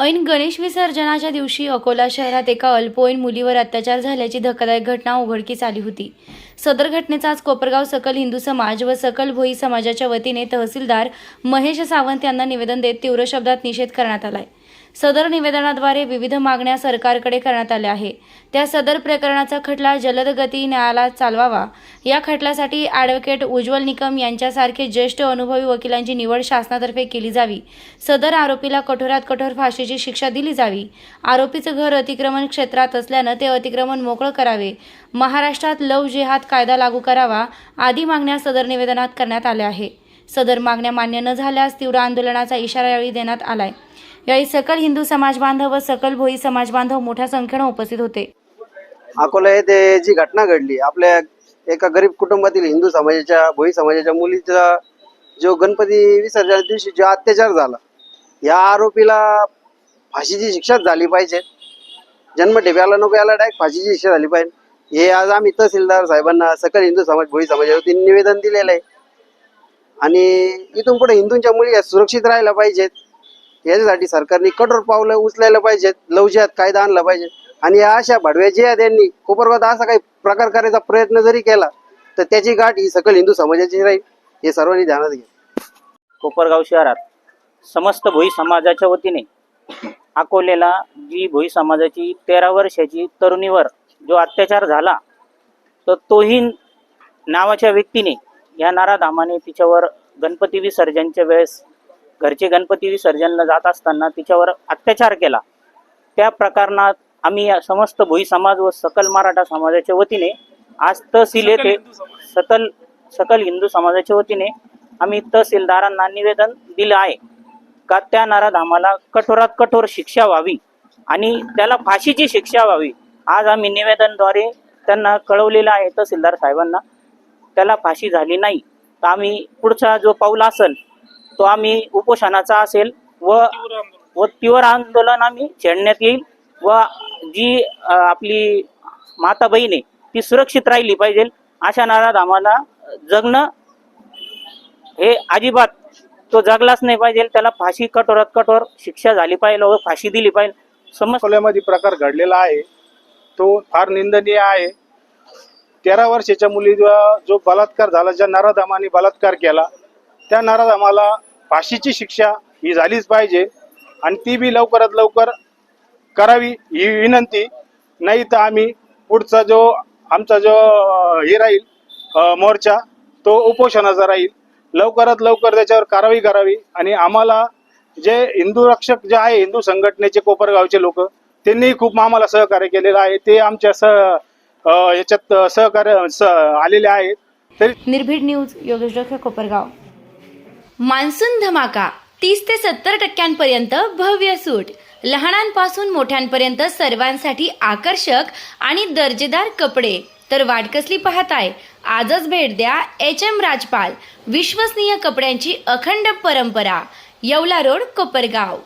ऐन गणेश विसर्जनाच्या दिवशी अकोला शहरात एका अल्पवयीन मुलीवर अत्याचार झाल्याची धक्कादायक घटना उघडकीस आली होती. सदर घटनेचा आज कोपरगाव सकल हिंदू समाज व सकल भोई समाजाच्या वतीने तहसीलदार महेश सावंत यांना निवेदन देत तीव्र शब्दात निषेध करण्यात आलाय. सदर निवेदनाद्वारे विविध मागण्या सरकारकडे करण्यात आल्या आहे. त्या सदर प्रकरणाचा खटला जलद गती न्यायालयात चालवावा. या खटल्यासाठी ॲडव्होकेट उज्ज्वल निकम यांच्यासारखे ज्येष्ठ अनुभवी वकिलांची निवड शासनातर्फे केली जावी. सदर आरोपीला कठोरात कठोर फाशीची शिक्षा दिली जावी. आरोपीचं घर अतिक्रमण क्षेत्रात असल्यानं ते अतिक्रमण मोकळं करावे. महाराष्ट्रात लव जेहाद कायदा लागू करावा आदी मागण्या सदर निवेदनात करण्यात आल्या आहे. सदर मागण्या मान्य न झाल्यास तीव्र आंदोलनाचा इशारा यावेळी देण्यात आलाय. यावेळी सकल हिंदू समाज बांधव व सकल भोई समाज बांधव मोठ्या संख्येनं उपस्थित होते. अकोला येथे जी घटना घडली आपल्या एका गरीब कुटुंबातील हिंदू समाजाच्या भोई समाजाच्या मुलीचा जो गणपती विसर्जन दिवशी जो अत्याचार झाला या आरोपीला फाशीची शिक्षा झाली पाहिजे. जन्मठेप्याला नको याला डायरेक्ट फाशीची शिक्षा झाली पाहिजे. हे आज आम्ही तहसीलदार साहेबांना सकल हिंदू समाज भोई समाजावरती निवेदन दिलेलं आहे. आणि इथून पुढे हिंदूंच्या मुली सुरक्षित राहायला पाहिजेत. याच्यासाठी सरकारने कठोर पावलं उचलायला पाहिजेत लवजियात कायदा आणला पाहिजे. आणि या अशा भडव्या जे आहेत यांनी कोपरगावात असा काही प्रकार करायचा प्रयत्न जरी केला तर त्याची गाठ ही सकल हिंदू समाजाची राहील हे सर्वांनी ध्यानात घ्या. कोपरगाव शहरात समस्त भोई समाजाच्या वतीने अकोलेला जी भोई समाजाची तेरा वर्षाची तरुणीवर जो अत्याचार झाला तर तोही नावाच्या व्यक्तीने या नाराधामाने तिच्यावर गणपती विसर्जनच्या वेळेस घरचे गणपती विसर्जनला जात असताना तिच्यावर अत्याचार केला. त्या प्रकरणात आम्ही समस्त भोई समाज व सकल मराठा समाजाच्या वतीने आज तहसील येथे सकल सकल हिंदू समाजाच्या वतीने आम्ही तहसीलदारांना निवेदन दिलं आहे का त्या नाराधामाला कठोरात कठोर शिक्षा व्हावी आणि त्याला फाशीची शिक्षा व्हावी. आज आम्ही निवेदनद्वारे त्यांना कळवलेलं आहे तहसीलदार साहेबांना. त्याला फाशी झाली नाही. तर आम्ही पुढचा जो पाऊल असेल तो आम्ही उपोषणाचा असेल व व तीव्र आंदोलन आम्ही छेडण्यात येईल व जी आपली माता बहीण आहे ती सुरक्षित राहिली पाहिजे. अशा नाराधामाला जगणं हे अजिबात तो जगलाच नाही पाहिजे. त्याला फाशी कठोरात कठोर शिक्षा झाली पाहिजे व फाशी दिली पाहिजे. समज प्रकार घडलेला आहे. तो फार निंदनीय आहे. तेरा वर्षाच्या मुलीवर जो बलात्कार झाला ज्या नराधामाने बलात्कार केला त्या नराधामाला फाशीची शिक्षा ही झालीच पाहिजे आणि ती बी लवकरात लवकर करावी ही विनंती. नाही तर आम्ही पुढचा जो आमचा जो हे राहील मोर्चा तो उपोषणाचा राहील. लवकरात लवकर त्याच्यावर कारवाई करावी आणि आम्हाला जे हिंदू रक्षक जे आहे हिंदू संघटनेचे कोपरगावचे लोक त्यांनीही खूप आम्हाला सहकार्य केलेलं आहे. ते आमच्या स याच्यात सहकार्य आलेले आहेत. तरी निर्भीड न्यूज योगेश डोके कोपरगाव. मान्सून धमाका तीस ते सत्तर टक्क्यांपर्यंत भव्य सूट. लहानांपासून मोठ्यांपर्यंत सर्वांसाठी आकर्षक आणि दर्जेदार कपडे. तर वाट कसली पाहताय आजच भेट द्या एच एम राजपाल विश्वसनीय कपड्यांची अखंड परंपरा. येवला रोड कोपरगाव.